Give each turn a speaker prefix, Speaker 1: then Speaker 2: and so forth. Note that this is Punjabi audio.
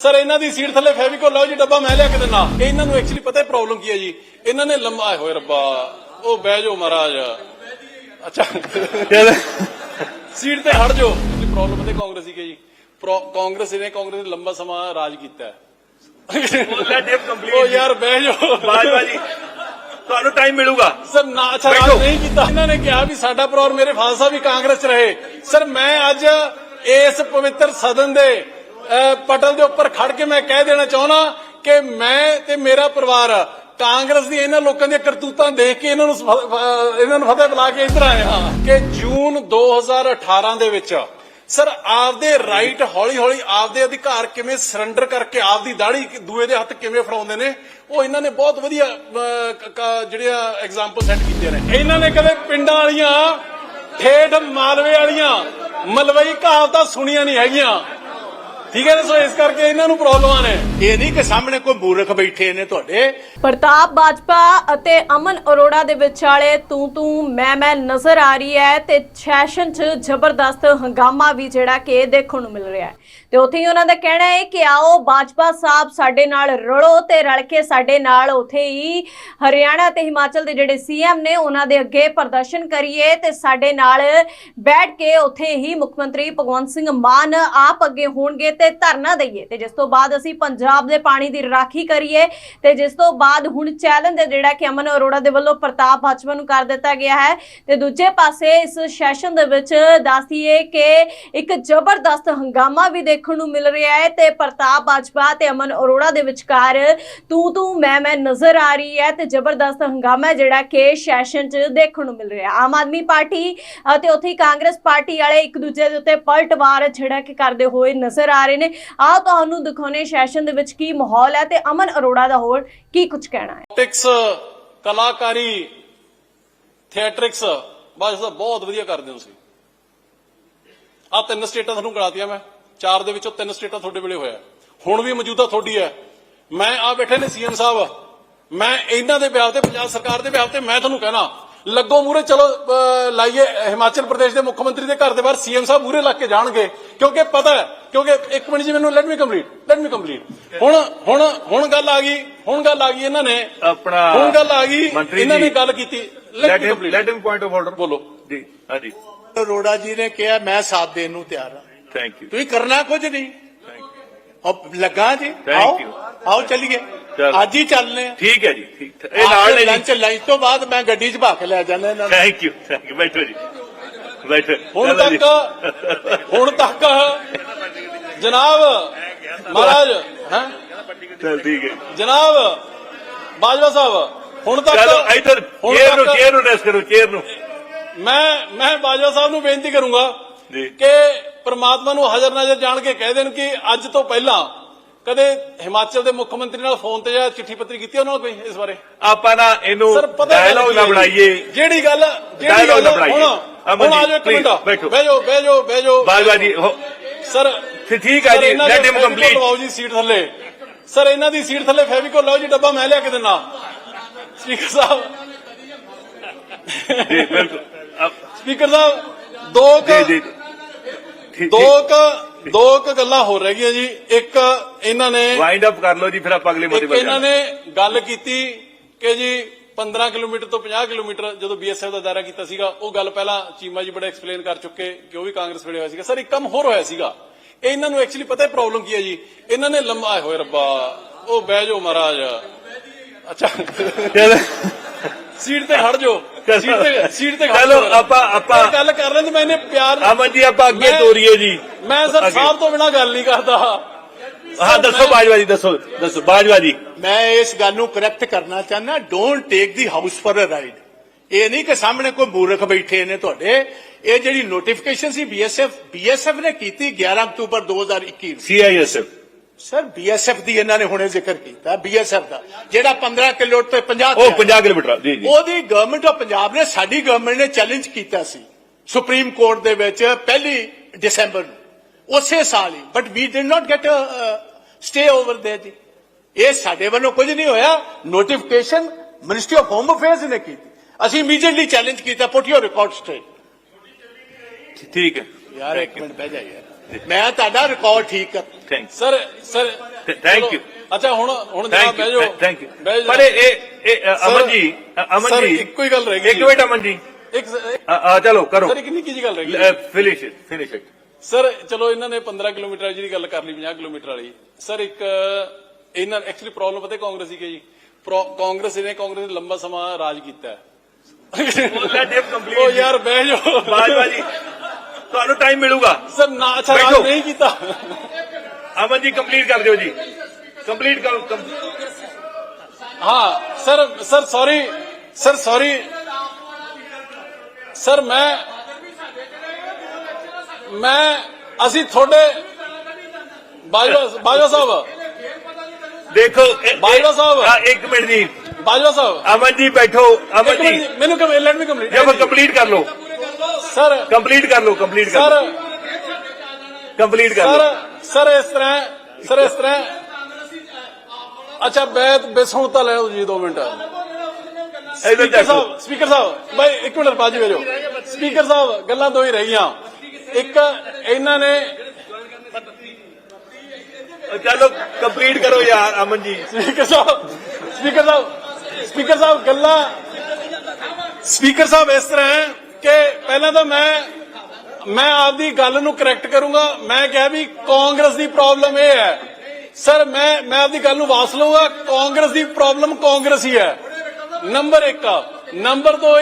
Speaker 1: ਸਰ ਇਹਨਾਂ ਦੀ ਸੀਟ ਥੱਲੇ ਫੈਵੀਕੋਲ ਲਾਓ ਜੀ ਡੱਬਾ ਮੈਂ ਲਿਆ ਕੇ ਦਿੰਨਾ ਇਹਨਾਂ ਨੂੰ ਐਕਚੁਅਲੀ ਪਤਾ ਹੈ ਪ੍ਰੋਬਲਮ ਕੀ ਹੈ ਜੀ? ਇਹਨਾਂ ਨੇ ਲੰਮਾ ਹੋਏ ਰੱਬਾ ਉਹ ਬਹਿ ਜਾਓ ਮਹਾਰਾਜ। ਅੱਛਾ। ਸੀਟ ਤੇ ਹਟ ਜਾਓ। ਪ੍ਰੋਬਲਮ ਤੇ ਕਾਂਗਰਸੀ ਕੀ ਹੈ ਜੀ ਪ੍ਰੋ- ਕਾਂਗਰਸ ਨੇ ਕਾਂਗਰਸ ਨੇ ਲੰਬਾ ਸਮਾਂ ਰਾਜ ਕੀਤਾ ਉਹ ਯਾਰ ਬਹਿ ਜਾਓ।
Speaker 2: ਬਾਜਵਾ ਜੀ ਤੁਹਾਨੂੰ ਟਾਈਮ ਮਿਲੂਗਾ।
Speaker 1: ਸਰ ਨਾ ਅੱਛਾ ਰਾਜ। ਨਹੀਂ ਕੀਤਾ। ਇਹਨਾਂ ਨੇ ਕਿਹਾ ਵੀ ਸਾਡਾ ਪਰਿਵਾਰ ਮੇਰੇ ਫਾਦਰ ਸਾਹਿਬ ਵੀ ਕਾਂਗਰਸ ਚ ਰਹੇ। ਸਰ ਮੈਂ ਅੱਜ ਇਸ ਪਵਿੱਤਰ ਸਦਨ ਦੇ ਪਟਲ ਦੇ ਉੱਪਰ ਖੜ ਕੇ ਮੈਂ ਕਹਿ ਦੇਣਾ ਚਾਹੁੰਦਾ ਕਿ ਮੈਂ ਤੇ ਮੇਰਾ ਪਰਿਵਾਰ ਕਾਂਗਰਸ ਦੀ ਇਹਨਾਂ ਲੋਕਾਂ ਦੀਆਂ ਕਰਤੂਤਾਂ ਦੇਖ ਕੇ ਇਹਨਾਂ ਨੂੰ ਇਹਨਾਂ ਨੂੰ ਫਤਿਹ ਬੁਲਾ ਕੇ ਇੱਧਰ ਆਏ ਹਾਂ ਕਿ ਜੂਨ 2018 ਦੇ ਵਿੱਚ ਸਰ ਆਪਦੇ ਰਾਈਟ ਹੌਲੀ ਹੌਲੀ ਆਪਦੇ ਅਧਿਕਾਰ ਕਿਵੇਂ ਸਰੈਂਡਰ ਕਰਕੇ ਆਪਦੀ ਦਾੜੀ ਦੂਏ ਦੇ ਹੱਥ ਕਿਵੇਂ ਫੜਾਉਂਦੇ ਨੇ, ਉਹ ਇਹਨਾਂ ਨੇ ਬਹੁਤ ਵਧੀਆ ਜਿਹੜੀਆਂ ਐਗਜ਼ਾਮਪਲ ਸੈੱਟ ਕੀਤੀਆਂ ਨੇ। ਇਹਨਾਂ ਨੇ ਕਦੇ ਪਿੰਡਾਂ ਵਾਲੀਆਂ ਠੇਠ ਮਾਲਵੇ ਵਾਲੀਆਂ, ਮਲਵਈ ਕਹਾਵਤਾਂ ਸੁਣੀਆਂ ਨਹੀਂ ਹੈਗੀਆਂ। ਠੀਕ ਹੈ ਨਾ? ਸੋ ਇਸ ਕਰਕੇ ਇਹਨਾਂ ਨੂੰ ਪ੍ਰੋਬਲਮਾਂ ਨੇ।
Speaker 3: ਇਹ ਨਹੀਂ ਕਿ ਸਾਹਮਣੇ ਕੋਈ ਮੂਰਖ ਬੈਠੇ ਨੇ ਤੁਹਾਡੇ।
Speaker 4: ਪ੍ਰਤਾਪ ਬਾਜਪਾ ਅਤੇ ਅਮਨ ਅਰੋੜਾ ਦੇ ਵਿਚਾਲੇ ਤੂੰ ਤੂੰ ਮੈਂ ਮੈਂ ਨਜ਼ਰ ਆ ਰਹੀ ਹੈ ਤੇ ਸੈਸ਼ਨ 'ਚ ਜ਼ਬਰਦਸਤ ਹੰਗਾਮਾ ਵੀ ਜਿਹੜਾ ਕਿ ਦੇਖਣ ਨੂੰ ਮਿਲ ਰਿਹਾ ਹੈ। ਤੇ ਉੱਥੇ ਹੀ ਉਹਨਾਂ ਦਾ ਕਹਿਣਾ ਹੈ ਕਿ ਆਓ ਬਾਜਪਾ ਸਾਹਿਬ ਸਾਡੇ ਨਾਲ ਰਲੋ ਤੇ ਰਲ ਕੇ ਸਾਡੇ ਨਾਲ ਉੱਥੇ ਹੀ ਹਰਿਆਣਾ ਤੇ ਹਿਮਾਚਲ ਦੇ ਜਿਹੜੇ ਸੀਐਮ ਨੇ ਉਹਨਾਂ ਦੇ ਅੱਗੇ ਪ੍ਰਦਰਸ਼ਨ ਕਰੀਏ ਤੇ ਸਾਡੇ ਨਾਲ ਬੈਠ ਕੇ ਉੱਥੇ ਹੀ ਮੁੱਖ ਮੰਤਰੀ ਭਗਵੰਤ ਸਿੰਘ ਮਾਨ ਆਪ ਅੱਗੇ ਹੋਣਗੇ ਤੇ ਧਰਨਾ ਦਈਏ। ਤੇ ਜਿਸ ਤੋਂ ਬਾਅਦ ਅਸੀਂ ਪੰਜਾਬ ਦੇ ਪਾਣੀ ਦੀ ਰਾਖੀ ਕਰੀਏ ਤੇ ਜਿਸ ਤੋਂ ਬਾਅਦ ਹੁਣ ਚੈਲੰਜ ਜਿਹੜਾ ਕਿ ਅਮਨ ਅਰੋੜਾ ਦੇ ਵੱਲੋਂ ਪ੍ਰਤਾਪ ਬਾਜਵਾ ਨੂੰ ਕਰ ਦਿੱਤਾ ਗਿਆ ਹੈ। ਤੇ ਦੂਜੇ ਪਾਸੇ ਇਸ ਸੈਸ਼ਨ ਦੇ ਵਿੱਚ ਦੱਸਦੀਏ ਕਿ ਇੱਕ ਜ਼ਬਰਦਸਤ ਹੰਗਾਮਾ ਵੀ ਦੇਖਣ ਨੂੰ ਮਿਲ ਰਿਹਾ ਹੈ ਤੇ ਪ੍ਰਤਾਪ ਬਾਜਵਾ ਤੇ ਅਮਨ ਅਰੋੜਾ ਦੇ ਵਿਚਕਾਰ ਤੂੰ ਤੂੰ, ਮੈਂ ਮੈਂ ਨਜ਼ਰ ਆ ਰਹੀ ਹੈ ਤੇ ਜ਼ਬਰਦਸਤ ਹੰਗਾਮਾ ਜਿਹੜਾ ਕਿ ਸੈਸ਼ਨ 'ਚ ਦੇਖਣ ਨੂੰ ਮਿਲ ਰਿਹਾ। ਆਮ ਆਦਮੀ ਪਾਰਟੀ ਅਤੇ ਉੱਥੇ ਕਾਂਗਰਸ ਪਾਰਟੀ ਵਾਲੇ ਇੱਕ ਦੂਜੇ ਦੇ ਉੱਤੇ ਪਲਟਵਾਰ ਜਿਹੜਾ ਕਿ ਕਰਦੇ ਹੋਏ ਨਜ਼ਰ ਆ ਰਹੇ ਨੇ। ਆ ਤੁਹਾਨੂੰ ਦਿਖਾਉਣੇ ਸੈਸ਼ਨ ਦੇ ਵਿੱਚ ਕੀ ਮਾਹੌਲ ਹੈ ਤੇ ਅਮਨ ਅਰੋੜਾ ਦਾ ਹੋਰ ਕੀ ਕੁਝ ਕਹਿਣਾ ਹੈ?
Speaker 1: ਟਿਕਸ ਕਲਾਕਾਰੀ ਥੀਏਟਰਿਕਸ ਬਸ ਬਹੁਤ ਵਧੀਆ ਕਰਦੇ ਹੋ ਤੁਸੀਂ। ਆ ਤਿੰਨ ਸਟੇਟਾਂ ਤੁਹਾਨੂੰ ਕਰਾਤੀਆਂ ਮੈਂ। ਚਾਰ ਦੇ ਵਿੱਚੋਂ ਤਿੰਨ ਸਟੇਟਾਂ ਤੁਹਾਡੇ ਵੇਲੇ ਹੋਇਆ। ਹੁਣ ਵੀ ਮੌਜੂਦਾ ਤੁਹਾਡੀ ਹੈ। ਮੈਂ ਆ ਬੈਠੇ ਨੇ ਸੀਐਮ ਸਾਹਿਬ। ਮੈਂ ਇਹਨਾਂ ਦੇ ਵਿਆਹ ਤੇ, ਪੰਜਾਬ ਸਰਕਾਰ ਦੇ ਵਿਆਹ ਤੇ ਮੈਂ ਤੁਹਾਨੂੰ ਕਹਿਣਾ, ਲੱਗੋ ਮੂਰੇ ਚਲੋ ਲਾਈਏ ਹਿਮਾਚਲ ਪ੍ਰਦੇਸ਼ ਦੇ ਮੁੱਖ ਮੰਤਰੀ ਦੇ ਘਰ ਦੇ ਬਾਹਰ ਸੀਐਮ ਸਾਹਿਬ ਮੂਰੇ ਲੱਗ ਕੇ ਜਾਣਗੇ। ਕਿਉਂਕਿ ਪਤਾ ਹੈ ਕਿਉਂਕਿ ਇੱਕ ਮਿੰਟ ਜੀ ਮੈਨੂੰ let me complete let me complete ਹੁਣ ਹੁਣ ਹੁਣ ਗੱਲ ਆ ਗਈ ਹੁਣ ਗੱਲ ਆ ਗਈ ਇਹਨਾਂ ਨੇ।
Speaker 2: ਆਪਣਾ
Speaker 1: ਹੁਣ ਗੱਲ ਆ ਗਈ
Speaker 2: ਮੰਤਰੀ
Speaker 1: ਇਹਨਾਂ ਨੇ
Speaker 2: ਜੀ,
Speaker 1: ਗੱਲ ਕੀਤੀ।
Speaker 2: Let
Speaker 1: let me complete
Speaker 2: let him point of order
Speaker 1: ਬੋਲੋ।
Speaker 2: ਜੀ ਹਾਂਜੀ।
Speaker 3: ਅਰੋੜਾ ਜੀ ਨੇ ਕਿਹਾ ਮੈਂ ਸਾਥ ਦੇਣ ਨੂੰ ਤਿਆਰ ਹਾਂ।
Speaker 2: ਥੈਂਕ ਯੂ
Speaker 3: ਤੁਸੀਂ ਕਰਨਾ ਕੁਝ ਨਹੀਂ। ਉਹ ਲੱਗਾ ਜੀ?
Speaker 2: Thank
Speaker 3: ਆਓ
Speaker 2: you.
Speaker 3: ਆਓ ਚੱਲੀਏ।
Speaker 2: ਚਲੋ।
Speaker 3: ਅੱਜ ਹੀ ਚੱਲਨੇ ਆ।
Speaker 2: ਠੀਕ ਹੈ ਜੀ ਠੀਕ। ਇਹ ਨਾਲ ਨੇ
Speaker 3: ਲੰਚ
Speaker 2: ਜੀ।
Speaker 3: ਲੰਚ ਤੋਂ ਬਾਅਦ ਮੈਂ ਗੱਡੀ 'ਚ ਭਾ ਕੇ ਲੈ ਜਾਣਾ ਇਹਨਾਂ ਨੂੰ।
Speaker 2: ਥੈਂਕ ਯੂ ਥੈਂਕ ਯੂ ਬੈਠੋ ਜੀ। ਬੈਠੋ।
Speaker 1: ਹੁਣ
Speaker 2: ਚਲੋ ਜੀ।
Speaker 1: ਤੱਕ ਹੁਣ ਤੱਕ ਜਨਾਬ ਮਹਾਰਾਜ ਹੈ
Speaker 2: ਚਲ ਠੀਕ ਹੈ
Speaker 1: ਜਨਾਬ ਬਾਜਵਾ ਸਾਹਿਬ ਹੁਣ ਤੱਕ
Speaker 2: ਚਲੋ ਇਧਰ ਚੇਅਰ ਨੂੰ ਚੇਅਰ ਨੂੰ ਰੈਸ ਕਰੋ ਚੇਅਰ ਨੂੰ
Speaker 1: ਮੈਂ ਮੈਂ ਬਾਜਵਾ ਸਾਹਿਬ ਨੂੰ ਬੇਨਤੀ ਕਰੂੰਗਾ
Speaker 2: ਜੀ।
Speaker 1: ਕਿ ਪ੍ਰਮਾਤਮਾ ਨੂੰ ਹਾਜ਼ਰ ਨਾਜ਼ਰ ਜਾਣ ਕੇ ਕਹਿ ਦੇਣ ਕਿ ਅੱਜ ਤੋਂ ਪਹਿਲਾਂ ਕਦੇ ਹਿਮਾਚਲ ਦੇ ਮੁੱਖ ਮੰਤਰੀ ਨਾਲ ਫੋਨ ਤੇ ਜਾਂ ਚਿੱਠੀ ਪੱਤਰੀ ਕੀਤੀ ਉਹਨਾਂ ਨਾਲ ਕੋਈ ਇਸ ਬਾਰੇ
Speaker 2: ਆਪਾਂ ਨਾ ਇਹਨੂੰ ਡਾਇਲੌਗ ਨਾ? ਬਣਾਈਏ
Speaker 1: ਜਿਹੜੀ ਗੱਲ ਜਿਹੜੀ ਗੱਲ। ਹੁਣ ਆ ਜਾਓ ਇੱਕ ਮਿੰਟ
Speaker 2: ਬੈਠੋ।
Speaker 1: ਜਾਓ ਬਹਿ ਜਾਓ
Speaker 2: ਬਾਜਵਾ ਜੀ
Speaker 1: ਸਰ
Speaker 2: ਫਿਰ ਠੀਕ ਹੈ ਜੀ ਲੈਟ ਹਿਮ ਕੰਪਲੀਟ
Speaker 1: ਲਵਾਓ ਜੀ ਸੀਟ ਥੱਲੇ। ਸਰ ਇਹਨਾਂ ਦੀ ਸੀਟ ਥੱਲੇ ਫੈਵੀਕੋਲ ਲਾਓ ਜੀ ਡੱਬਾ ਮੈਂ ਲਿਆ ਕੇ ਦਿੰਨਾ ਸਪੀਕਰ ਸਾਹਿਬ।
Speaker 2: ਜੀ ਬਿਲਕੁਲ।
Speaker 1: ਸਪੀਕਰ ਸਾਹਿਬ ਦੋ ਕੁ
Speaker 2: ਜੀ। ਜੀ ਠੀਕ
Speaker 1: ਦੋ ਕੁ ਦੋ ਕੁ ਗੱਲਾਂ ਹੋ ਰਹਿ ਗਈਆਂ ਜੀ। ਇੱਕ ਇਹਨਾਂ ਨੇ
Speaker 2: ਵਾਈਂਡ ਅਪ ਕਰ ਲਓ ਜੀ ਫਿਰ ਆਪਾਂ ਅਗਲੇ ਮੁੱਦੇ ਪਰ
Speaker 1: ਇਹਨਾਂ ਨੇ ਗੱਲ ਕੀਤੀ ਕਿ ਜੀ 15 ਕਿਲੋਮੀਟਰ ਤੋਂ 50 ਕਿਲੋਮੀਟਰ ਜਦੋਂ ਬੀਐਸਐਫ ਦਾ ਦਾਇਰਾ ਕੀਤਾ ਸੀਗਾ ਉਹ ਗੱਲ ਪਹਿਲਾਂ ਚੀਮਾ ਜੀ ਬੜਾ ਐਕਸਪਲੇਨ ਕਰ ਚੁੱਕੇ ਕਿ ਉਹ ਵੀ ਕਾਂਗਰਸ ਵੇਲੇ ਹੋਇਆ ਸੀਗਾ। ਸਰ ਇੱਕ ਕੰਮ ਹੋਰ ਹੋਇਆ ਸੀਗਾ। ਇਹਨਾਂ ਨੂੰ ਐਕਚੁਅਲੀ ਪਤਾ ਹੈ ਪ੍ਰੋਬਲਮ ਕੀ ਹੈ ਜੀ? ਇਹਨਾਂ ਨੇ ਲੰਮਾ ਆਏ ਹੋਏ ਰੱਬਾ। ਉਹ ਬਹਿ ਜਾਓ ਮਹਾਰਾਜ। ਅੱਛਾ। ਸੀਟ ਤੇ ਖੜ ਜਾਓ। ਸੀਟ ਤੇ ਸੀਟ ਤੇ ਖੜ
Speaker 2: ਚਲੋ। ਆਪਾਂ ਆਪਾਂ
Speaker 1: ਗੱਲ ਕਰ ਰਹੇ ਨੇ ਮੈਨੇ ਪਿਆਰ
Speaker 2: ਅਮਨ ਜੀ ਆਪਾਂ ਅੱਗੇ
Speaker 1: ਮੈਂ-
Speaker 2: ਤੋਰੀਏ ਜੀ।
Speaker 1: ਮੈਂ ਸਰ। ਸਾਹਿਬ ਤੋਂ ਬਿਨਾ ਗੱਲ ਨਹੀਂ ਕਰਦਾ।
Speaker 2: ਹਾਂ ਦੱਸੋ
Speaker 1: ਮੈਂ-
Speaker 2: ਬਾਜਵਾ ਜੀ ਦੱਸੋ ਦੱਸੋ। ਬਾਜਵਾ ਜੀ।
Speaker 3: ਮੈਂ ਇਸ ਗੱਲ ਨੂੰ ਕਰੈਕਟ ਕਰਨਾ ਚਾਹੁੰਦਾ don't take the house for a ride ਇਹ ਨਹੀਂ ਕਿ ਸਾਹਮਣੇ ਕੋਈ ਮੂਰਖ ਬੈਠੇ ਨੇ ਤੁਹਾਡੇ। ਇਹ ਜਿਹੜੀ ਨੋਟੀਫਿਕੇਸ਼ਨ ਸੀ ਬੀਐਸਐਫ ਬੀਐਸਐਫ ਨੇ ਕੀਤੀ 11 ਅਕਤੂਬਰ 2021 ਨੂੰ।
Speaker 2: ਸੀਆਈਐਸਐਫ
Speaker 3: ਸਰ ਬੀਐਸਐਫ ਦੀ ਇਹਨਾਂ ਨੇ ਹੁਣੇ ਜ਼ਿਕਰ ਕੀਤਾ ਬੀਐਸਐਫ ਦਾ ਜਿਹੜਾ 15 ਕਿਲੋ ਤੇ 50
Speaker 2: ਉਹ 50 ਕਿਲੋਮੀਟਰ ਜੀ ਜੀ।
Speaker 3: ਉਹਦੀ ਗਵਰਨਮੈਂਟ ਆਫ ਪੰਜਾਬ ਨੇ ਸਾਡੀ ਗਵਰਨਮੈਂਟ ਨੇ ਚੈਲੰਜ ਕੀਤਾ ਸੀ ਸੁਪਰੀਮ ਕੋਰਟ ਦੇ ਵਿੱਚ ਪਹਿਲੀ ਦਸੰਬਰ ਨੂੰ। ਉਸੇ ਸਾਲ ਹੀ but we did not get stay over ਦੇ ਜੀ। ਇਹ ਸਾਡੇ ਵੱਲੋਂ ਕੁਝ ਨਹੀਂ ਹੋਇਆ notification ministry of home affairs ਨੇ ਕੀਤੀ। ਅਸੀਂ ਇਮੀਡੀਏਟਲੀ ਚੈਲੰਜ ਕੀਤਾ ਪੁੱਟ ਯੋਰ ਰਿਕਾਰਡ ਸਟ੍ਰੇਟ
Speaker 2: ਠੀਕ ਹੈ।
Speaker 3: ਯਾਰ ਇੱਕ ਮਿੰਟ ਬਹਿ ਜਾ ਯਾਰ। ਮੈਂ ਤੁਹਾਡਾ ਰਿਕਾਰਡ ਠੀਕ ਕਰ
Speaker 2: ਥੈਂਕ
Speaker 1: ਸਰ ਸਰ ਚਲੋ,
Speaker 2: you.
Speaker 1: ਅੱਛਾ ਹੁਣ ਹੁਣ ਜਨਾਬ
Speaker 2: ਥੈਂਕ
Speaker 1: ਬਹਿ
Speaker 2: ਯੂ
Speaker 1: ਜਾਓ
Speaker 2: ਥੈਂਕ ਯੂ ਪਰ ਇਹ ਇਹ ਅਮਨ ਜੀ ਅਮਨ
Speaker 1: ਸਰ,
Speaker 2: ਜੀ।
Speaker 1: ਇੱਕੋ ਹੀ ਗੱਲ ਰਹਿ ਗਈ।
Speaker 2: ਇੱਕ ਮਿੰਟ ਅਮਨ ਜੀ।
Speaker 1: ਇੱਕ
Speaker 2: ਚਲੋ ਕਰੋ।
Speaker 1: ਸਰ ਇੱਕ ਨਿੱਕੀ ਜੀ ਗੱਲ ਰਹਿ ਗਈ?
Speaker 2: Finish it finish it
Speaker 1: sir ਚਲੋ ਇਹਨਾਂ ਨੇ 15 ਕਿਲੋਮੀਟਰ ਵਾਲੀ ਜਿਹੜੀ ਗੱਲ ਕਰ ਲਈ 50 ਕਿਲੋਮੀਟਰ ਵਾਲੀ। ਸਰ ਇੱਕ ਇਹਨਾਂ ਐਕਚੁਅਲੀ ਪ੍ਰੋਬਲਮ ਪਤਾ ਕਾਂਗਰਸ ਕੀ ਜੀ? ਕਾਂਗਰਸ ਨੇ ਕਾਂਗਰਸ ਨੇ ਲੰਬਾ ਸਮਾਂ ਰਾਜ ਕੀਤਾ। ਹੈ ਉਹ ਯਾਰ ਬਹਿ ਜਾਓ।
Speaker 2: ਬਾਜਵਾ ਜੀ ਤੁਹਾਨੂੰ ਟਾਈਮ ਮਿਲੂਗਾ।
Speaker 1: ਸਰ ਨਾ
Speaker 2: ਬੈਠੋ।
Speaker 1: ਨਹੀਂ ਕੀਤਾ।
Speaker 2: ਅਮਨ ਜੀ ਕੰਪਲੀਟ ਕਰ ਦਿਓ ਜੀ। ਕੰਪਲੀਟ ਕਰੋ
Speaker 1: ਹਾਂ sir sir sorry sir sorry sir ਮੈਂ ਮੈਂ ਅਸੀਂ ਤੁਹਾਡੇ ਬਾਜਵਾ ਬਾਜਵਾ ਸਾਹਿਬ।
Speaker 2: ਦੇਖੋ
Speaker 1: ਬਾਜਵਾ ਸਾਹਿਬ।
Speaker 2: ਇੱਕ ਮਿੰਟ ਜੀ।
Speaker 1: ਬਾਜਵਾ ਸਾਹਿਬ।
Speaker 2: ਅਮਨ ਜੀ ਬੈਠੋ ਅਮਨ
Speaker 1: ਇੱਕ
Speaker 2: ਜੀ
Speaker 1: ਮਿੰਟ, ਮੈਨੂੰ ਕਮ ਲੈਟ ਮੀ ਕੰਪਲੀਟ
Speaker 2: ਜਬ ਕੰਪਲੀਟ ਕਰ ਲਓ।
Speaker 1: ਸਰ।
Speaker 2: ਕੰਪਲੀਟ ਕਰ ਲਓ ਕੰਪਲੀਟ ਕਰ
Speaker 1: ਸਰ।
Speaker 2: ਲਓ। ਕੰਪਲੀਟ ਕਰ
Speaker 1: ਸਰ
Speaker 2: ਲਓ।
Speaker 1: ਸਰ ਇਸ ਤਰ੍ਹਾਂ ਸਰ ਇਸ ਤਰ੍ਹਾਂ। ਅੱਛਾ ਬੈਤ ਤਾਂ ਲੈ ਲਓ ਜੀ 2 ਮਿੰਟ।
Speaker 2: ਇਧਰ
Speaker 1: ਸਪੀਕਰ
Speaker 2: ਦੇਖੋ
Speaker 1: ਸਾਹਿਬ ਸਪੀਕਰ ਸਾਹਿਬ ਬਾਈ ਇੱਕ ਮਿੰਟ ਬਾਜੀ ਵੇਜੋ ਸਪੀਕਰ ਸਾਹਿਬ ਗੱਲਾਂ ਦੋ ਹੀ ਰਹਿ ਗਈਆਂ ਇੱਕ ਇਹਨਾਂ ਨੇ
Speaker 2: ਚਲੋ ਕੰਪਲੀਟ ਕਰੋ ਯਾਰ ਅਮਨ ਜੀ।
Speaker 1: ਸਪੀਕਰ ਸਾਹਿਬ ਸਪੀਕਰ ਸਾਹਿਬ ਸਪੀਕਰ ਸਾਹਿਬ, ਗੱਲਾਂ ਸਪੀਕਰ ਸਾਹਿਬ ਇਸ ਤਰ੍ਹਾਂ ਹੈ ਕਿ ਪਹਿਲਾਂ ਤਾਂ ਮੈਂ ਮੈਂ ਆਪਦੀ ਗੱਲ ਨੂੰ ਕਰੈਕਟ ਕਰੂੰਗਾ। ਮੈਂ ਕਿਹਾ ਵੀ ਕਾਂਗਰਸ ਦੀ ਪ੍ਰੋਬਲਮ ਇਹ ਹੈ। ਸਰ ਮੈਂ ਮੈਂ ਆਪਦੀ ਗੱਲ ਨੂੰ ਵਾਪਸ ਲਊਂਗਾ। ਕਾਂਗਰਸ ਦੀ ਪ੍ਰੋਬਲਮ ਕਾਂਗਰਸ ਹੀ ਹੈ। Number 1 number 2